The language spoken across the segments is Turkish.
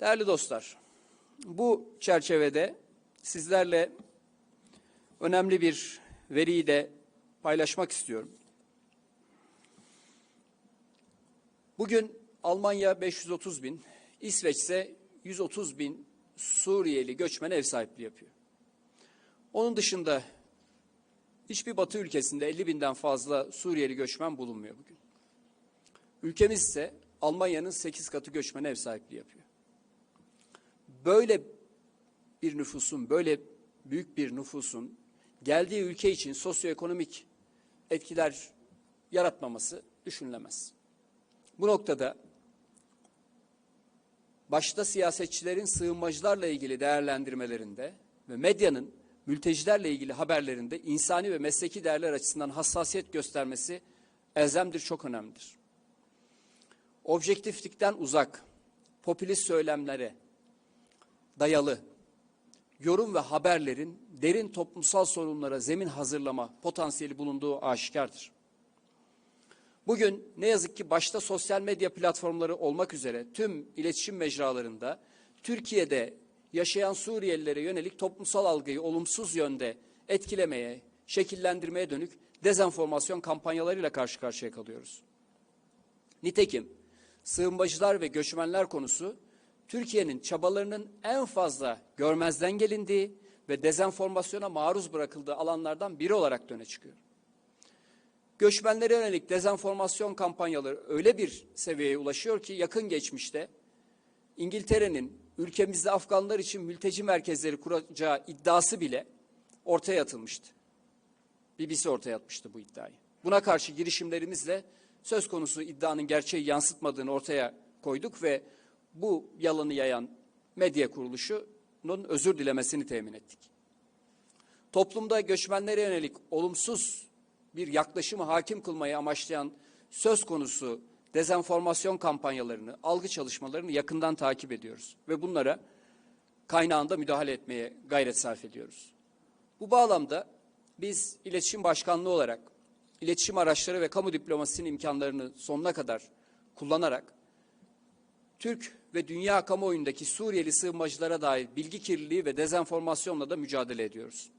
Değerli dostlar, bu çerçevede sizlerle önemli bir veriyi de paylaşmak istiyorum. Bugün Almanya 530 bin, İsveç ise 130 bin Suriyeli göçmen ev sahipliği yapıyor. Onun dışında hiçbir batı ülkesinde 50 binden fazla Suriyeli göçmen bulunmuyor bugün. Ülkemiz ise Almanya'nın 8 katı göçmen ev sahipliği yapıyor. Böyle bir nüfusun, böyle büyük bir nüfusun geldiği ülke için sosyoekonomik etkiler yaratmaması düşünülemez. Bu noktada başta siyasetçilerin sığınmacılarla ilgili değerlendirmelerinde ve medyanın mültecilerle ilgili haberlerinde insani ve mesleki değerler açısından hassasiyet göstermesi elzemdir, çok önemlidir. Objektiflikten uzak, popülist söylemlere dayalı yorum ve haberlerin derin toplumsal sorunlara zemin hazırlama potansiyeli bulunduğu aşikardır. Bugün ne yazık ki başta sosyal medya platformları olmak üzere tüm iletişim mecralarında Türkiye'de yaşayan Suriyelilere yönelik toplumsal algıyı olumsuz yönde etkilemeye, şekillendirmeye dönük dezenformasyon kampanyalarıyla karşı karşıya kalıyoruz. Nitekim sığınmacılar ve göçmenler konusu Türkiye'nin çabalarının en fazla görmezden gelindiği ve dezenformasyona maruz bırakıldığı alanlardan biri olarak döne çıkıyor. Göçmenlere yönelik dezenformasyon kampanyaları öyle bir seviyeye ulaşıyor ki yakın geçmişte İngiltere'nin ülkemizde Afganlar için mülteci merkezleri kuracağı iddiası bile ortaya atılmıştı. BBC ortaya atmıştı bu iddiayı. Buna karşı girişimlerimizle söz konusu iddianın gerçeği yansıtmadığını ortaya koyduk ve bu yalanı yayan medya kuruluşunun özür dilemesini temin ettik. Toplumda göçmenlere yönelik olumsuz bir yaklaşımı hakim kılmayı amaçlayan söz konusu dezenformasyon kampanyalarını, algı çalışmalarını yakından takip ediyoruz ve bunlara kaynağında müdahale etmeye gayret sarf ediyoruz. Bu bağlamda biz iletişim başkanlığı olarak iletişim araçları ve kamu diplomasisinin imkanlarını sonuna kadar kullanarak Türk ve dünya kamuoyundaki Suriyeli sığınmacılara dair bilgi kirliliği ve dezenformasyonla da mücadele ediyoruz.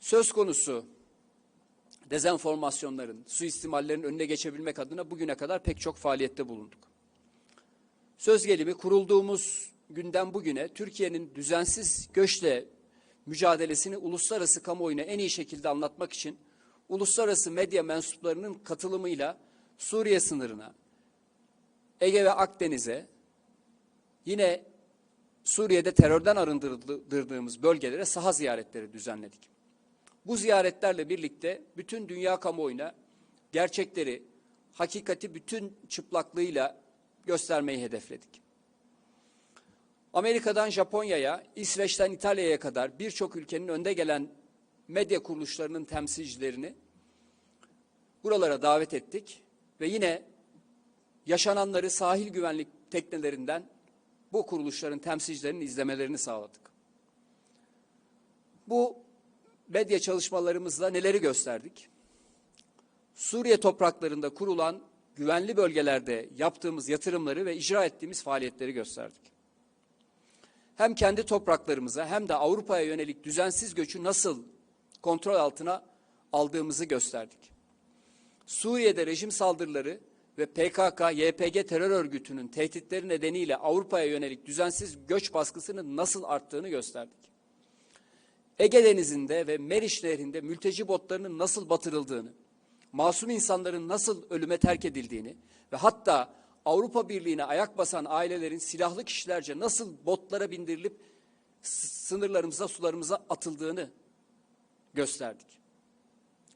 Söz konusu dezenformasyonların, suistimallerin önüne geçebilmek adına bugüne kadar pek çok faaliyette bulunduk. Söz gelimi kurulduğumuz günden bugüne Türkiye'nin düzensiz göçle mücadelesini uluslararası kamuoyuna en iyi şekilde anlatmak için uluslararası medya mensuplarının katılımıyla Suriye sınırına, Ege ve Akdeniz'e, yine Suriye'de terörden arındırdığımız bölgelere saha ziyaretleri düzenledik. Bu ziyaretlerle birlikte bütün dünya kamuoyuna gerçekleri, hakikati bütün çıplaklığıyla göstermeyi hedefledik. Amerika'dan Japonya'ya, İsveç'ten İtalya'ya kadar birçok ülkenin önde gelen medya kuruluşlarının temsilcilerini buralara davet ettik ve yine yaşananları sahil güvenlik teknelerinden bu kuruluşların temsilcilerinin izlemelerini sağladık. Bu medya çalışmalarımızla neleri gösterdik? Suriye topraklarında kurulan güvenli bölgelerde yaptığımız yatırımları ve icra ettiğimiz faaliyetleri gösterdik. Hem kendi topraklarımıza hem de Avrupa'ya yönelik düzensiz göçü nasıl kontrol altına aldığımızı gösterdik. Suriye'de rejim saldırıları ve PKK, YPG terör örgütünün tehditleri nedeniyle Avrupa'ya yönelik düzensiz göç baskısının nasıl arttığını gösterdik. Ege Denizi'nde ve Meriç Nehri'nde mülteci botlarının nasıl batırıldığını, masum insanların nasıl ölüme terk edildiğini ve hatta Avrupa Birliği'ne ayak basan ailelerin silahlı kişilerce nasıl botlara bindirilip sınırlarımıza, sularımıza atıldığını gösterdik.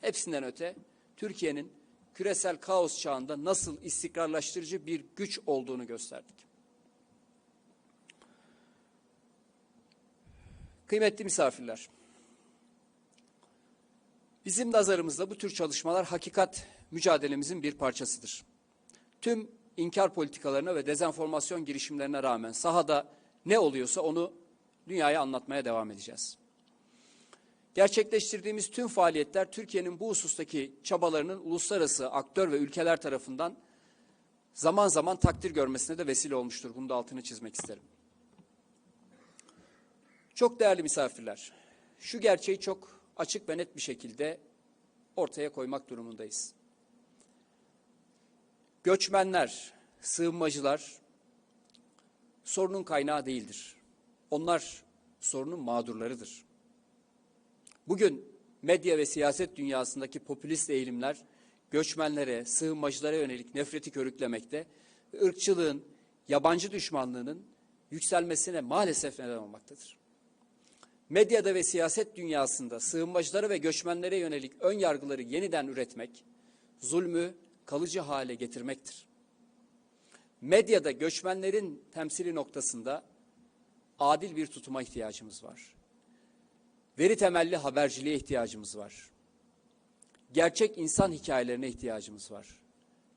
Hepsinden öte Türkiye'nin küresel kaos çağında nasıl istikrarlaştırıcı bir güç olduğunu gösterdik. Kıymetli misafirler, bizim nazarımızda bu tür çalışmalar hakikat mücadelemizin bir parçasıdır. Tüm inkar politikalarına ve dezenformasyon girişimlerine rağmen sahada ne oluyorsa onu dünyaya anlatmaya devam edeceğiz. Gerçekleştirdiğimiz tüm faaliyetler Türkiye'nin bu husustaki çabalarının uluslararası aktör ve ülkeler tarafından zaman zaman takdir görmesine de vesile olmuştur. Bunu da altını çizmek isterim. Çok değerli misafirler, şu gerçeği çok açık ve net bir şekilde ortaya koymak durumundayız. Göçmenler, sığınmacılar sorunun kaynağı değildir. Onlar sorunun mağdurlarıdır. Bugün medya ve siyaset dünyasındaki popülist eğilimler göçmenlere, sığınmacılara yönelik nefreti körüklemekte ırkçılığın, yabancı düşmanlığının yükselmesine maalesef neden olmaktadır. Medyada ve siyaset dünyasında sığınmacılara ve göçmenlere yönelik ön yargıları yeniden üretmek, zulmü kalıcı hale getirmektir. Medyada göçmenlerin temsili noktasında adil bir tutuma ihtiyacımız var. Veri temelli haberciliğe ihtiyacımız var. Gerçek insan hikayelerine ihtiyacımız var.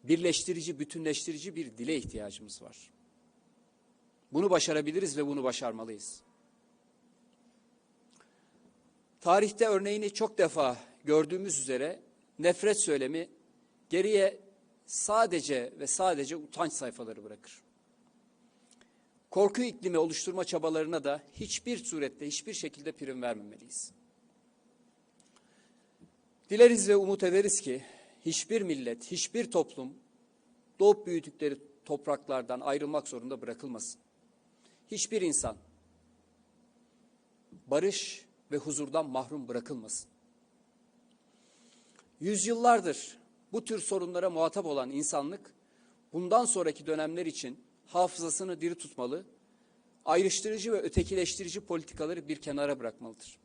Birleştirici, bütünleştirici bir dile ihtiyacımız var. Bunu başarabiliriz ve bunu başarmalıyız. Tarihte örneğini çok defa gördüğümüz üzere nefret söylemi geriye sadece ve sadece utanç sayfaları bırakır. Korku iklimi oluşturma çabalarına da hiçbir surette, hiçbir şekilde prim vermemeliyiz. Dileriz ve umut ederiz ki hiçbir millet, hiçbir toplum doğup büyüdükleri topraklardan ayrılmak zorunda bırakılmasın. Hiçbir insan barış ve huzurdan mahrum bırakılmasın. Yüzyıllardır bu tür sorunlara muhatap olan insanlık bundan sonraki dönemler için hafızasını diri tutmalı, ayrıştırıcı ve ötekileştirici politikaları bir kenara bırakmalıdır.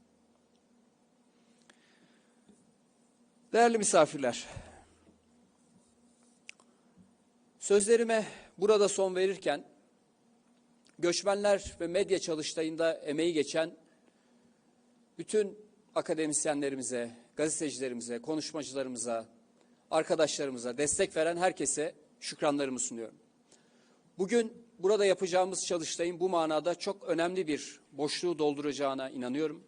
Değerli misafirler, sözlerime burada son verirken göçmenler ve medya çalıştayında emeği geçen bütün akademisyenlerimize, gazetecilerimize, konuşmacılarımıza, arkadaşlarımıza, destek veren herkese şükranlarımı sunuyorum. Bugün burada yapacağımız çalıştayın bu manada çok önemli bir boşluğu dolduracağına inanıyorum.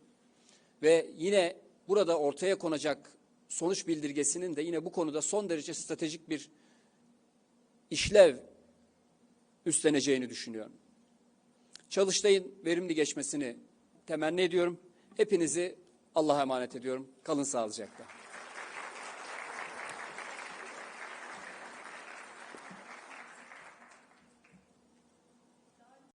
Ve yine burada ortaya konacak sonuç bildirgesinin de yine bu konuda son derece stratejik bir işlev üstleneceğini düşünüyorum. Çalıştayın verimli geçmesini temenni ediyorum. Hepinizi Allah'a emanet ediyorum. Kalın sağlıcakla.